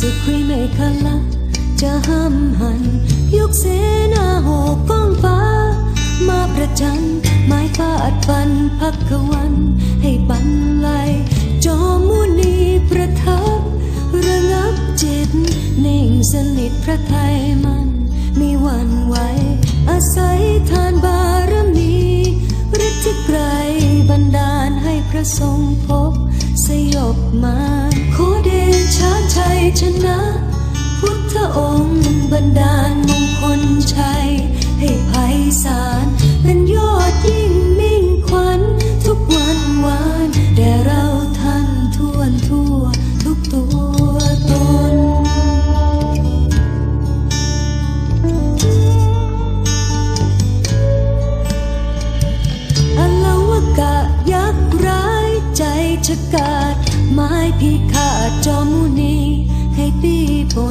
สุดคุยไม่คันละจะห้ามหัน ยกเสนาโหกฟ้องฟ้า มาประจันไม้ฟาดฟันพักกวัน ให้บันไลจอมุนีประทับ ระงับจิตนิ่งสนิทพระไทยมัน มีหวันไหวอาศัยทานบารมีฤทธิ์ไกรบันดาลให้พระทรงพบสยบมา ชนะ พุทธองค์บันดาลมงคลชัย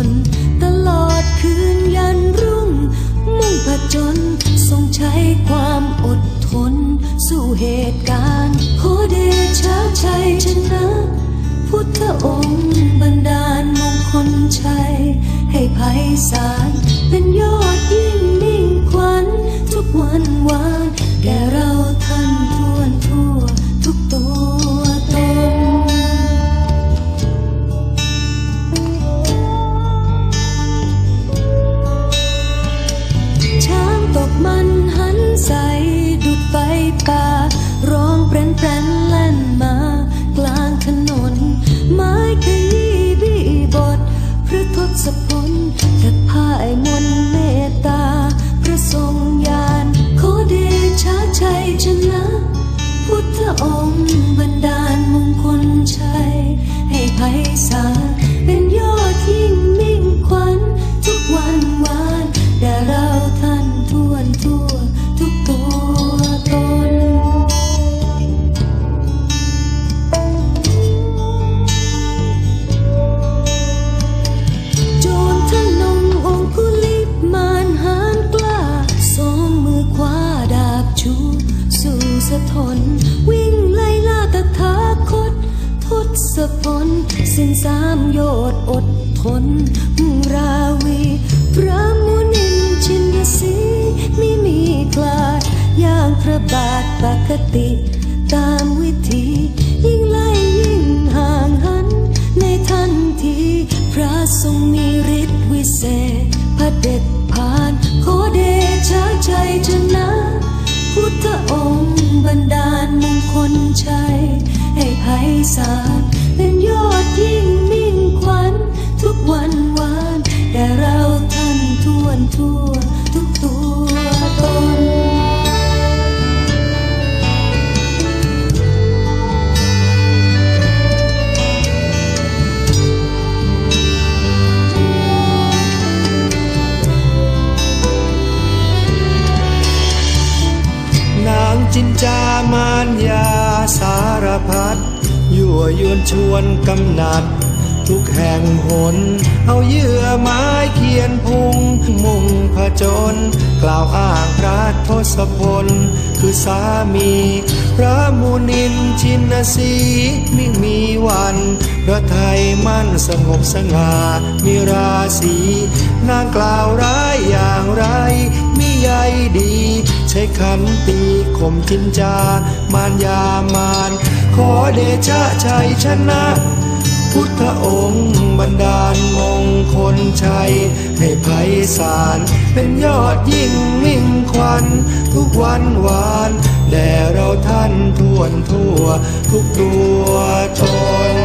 น ตลอดคืนยันรุ่ง มุ่งผจญทรงใช้ความอดทน สู้เหตุการณ์ขอเดชะชัยชนะ พุทธองค์บันดาลมงคลชัย ให้ภัยสาล สู่สะทน วิ่งไล่ล่าตถาคต ทศพลสิ้นสามโยชน์อดทนมุราวี พระมุนินชินสีไม่มีกลาดอย่างพระบาทปกติ ตามวิธียิ่งไล่ ใจ ให้ไพศาลเป็นยอ พัดยั่วยวนชวนกำหนัด ทุกแห่งหน เอาเยื่อไม้เขียนพุง มุ่งผจญกล่าวอ้างพระทศพล คือสามี พระมุนินชินสีมิมีวันพระไทยมั่นสงบสง่ามีราศีนางกล่าวร้ายอย่างไรมิใยดี ใช้ขันตีข่มจินจามารยามาน ขอเดชะชัยชนะ พุทธองค์บันดาลมงคลชัย ให้ไพศาลเป็นยอดยิ่งมิ่งขวัญทุกวันวานแด่เราท่านทั่วทั่ว ทุกตัวตน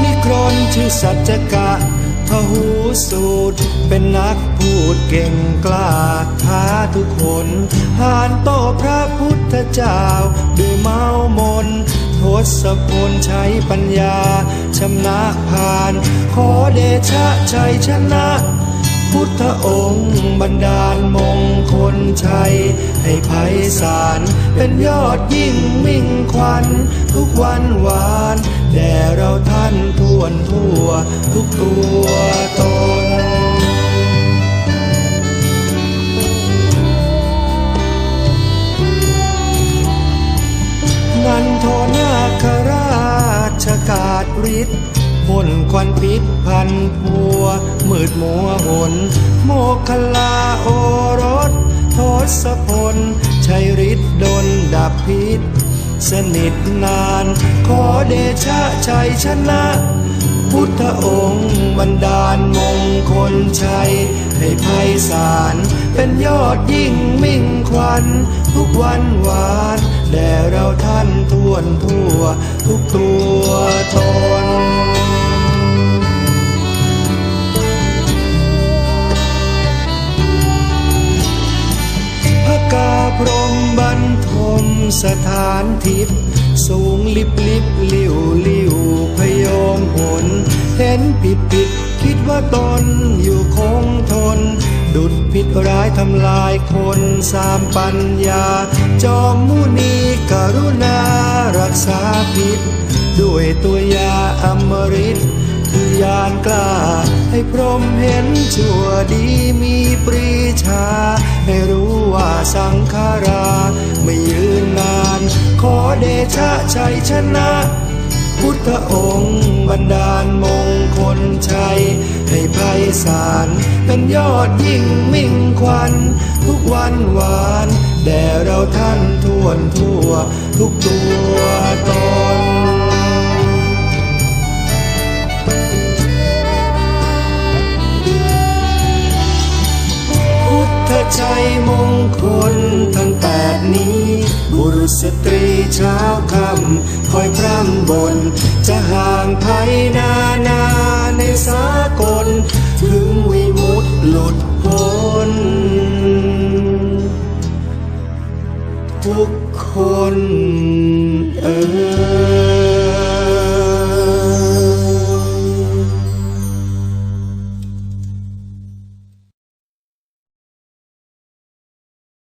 มีกรนชื่อสัจกะพหู สูตร เป็นนักพูดเก่งกล้าท้าทุกคนหานโตพระพุทธเจ้าด้วยเมามนทศพลใช้ปัญญา ชำนะผ่าน ขอเดชะชัยชนะ พุทธองค์บันดาลมงคลชัย ให้ไพศาลเป็นยอดยิ่งมิ่งขวัญทุกวันหวาน แด่เราท่านทวทั่ว ดฤทธิ์พ่นควันพิษพันพัว มืดมัวหน โมกขลาโอรสทศพลชัยฤทธิ์ดนดับพิษ สนิทนาน ขอเดชะชัยชนะ พุทธองค์บันดาลมงคลชัย ให้ไพศาลเป็นยอดยิ่งมิ่งควัน ทุกวันหวานแด่เราท่านทวนทั่วทุกตัว ลิบลิบลิวลิวพยมหนเห็นผิดผิดคิดว่าตนอยู่คงทน ดุดผิดร้ายทำลายคนสามปัญญา จอมมุนีกรุณารักษาผิด ด้วยตัวยาอมฤตคือยานกล้า ให้พรมเห็นชั่วดีมีปรีชา ให้รู้ว่าสังขารา ไม่ยืนนานขอ เดชะชัยชนะ พุทธองค์บันดาลมงคลชัย ให้ไพศาลเป็นยอดยิ่งมิ่งควัน ทุกวันหวาน แด่เราท่านทวนทั่ว ทุกตัวตนพุทธชัยมงคลทั้งแปดนี้บุุรุษสตรีเช้าค่ำคอยพร่ำบน จะห่างไยนานาในสากล ถึงวิมุตหลุดพ้น ทุกคนเออ